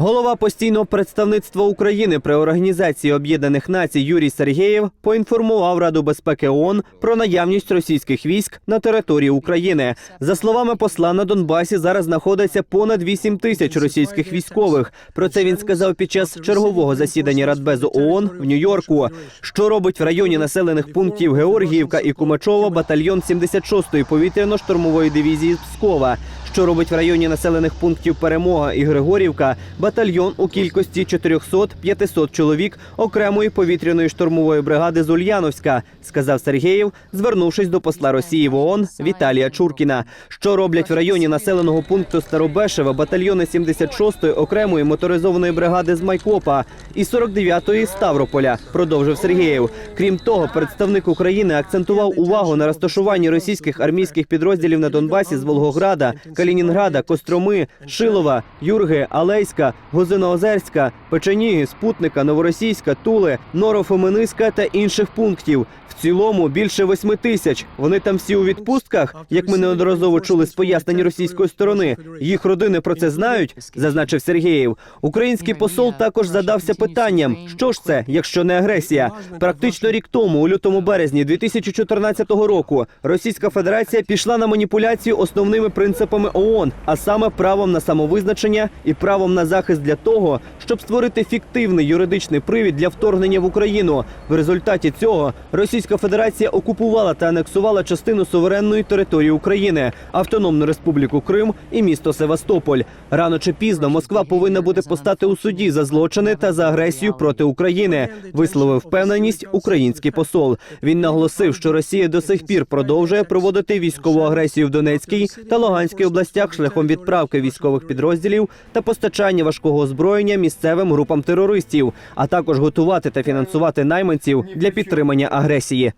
Голова постійного представництва України при Організації Об'єднаних Націй Юрій Сергєєв поінформував Раду безпеки ООН про наявність російських військ на території України. За словами посла на Донбасі, зараз знаходиться понад 8 тисяч російських військових. Про це він сказав під час чергового засідання Радбезу ООН в Нью-Йорку. Що робить в районі населених пунктів Георгіївка і Кумачова батальйон 76-ї повітряно-штурмової дивізії Пскова. Що робить в районі населених пунктів Перемога і Григорівка батальйон у кількості 400-500 чоловік окремої повітряної штурмової бригади з Ульяновська, сказав Сергєєв, звернувшись до посла Росії в ООН Віталія Чуркіна. Що роблять в районі населеного пункту Старобешева батальйони 76-ї окремої моторизованої бригади з Майкопа і 49-ї Ставрополя, продовжив Сергєєв. Крім того, представник України акцентував увагу на розташуванні російських армійських підрозділів на Донбасі з Волгограда, Калінінграда, Костроми, Шилова, Юрги, Алейська, Гозиноозерська, Печеніги, Спутника, Новоросійська, Туле, Норофомениська та інших пунктів. В цілому більше восьми тисяч. Вони там всі у відпустках, як ми неодноразово чули з пояснень російської сторони. Їх родини про це знають, зазначив Сергієв. Український посол також задався питанням: що ж це, якщо не агресія? Практично рік тому, у лютому березні 2014 року, Російська Федерація пішла на маніпуляцію основними принципами ООН, а саме правом на самовизначення і правом на захист для того, щоб створити фіктивний юридичний привід для вторгнення в Україну. В результаті цього Російська Федерація окупувала та анексувала частину суверенної території України, Автономну Республіку Крим і місто Севастополь. Рано чи пізно Москва повинна буде постати у суді за злочини та за агресію проти України. Висловив впевненість український посол. Він наголосив, що Росія до сих пір продовжує проводити військову агресію в Донецькій та Луганській областях шляхом відправки військових підрозділів та постачання важкого озброєння місцевим групам терористів, а також готувати та фінансувати найманців для підтримання агресії.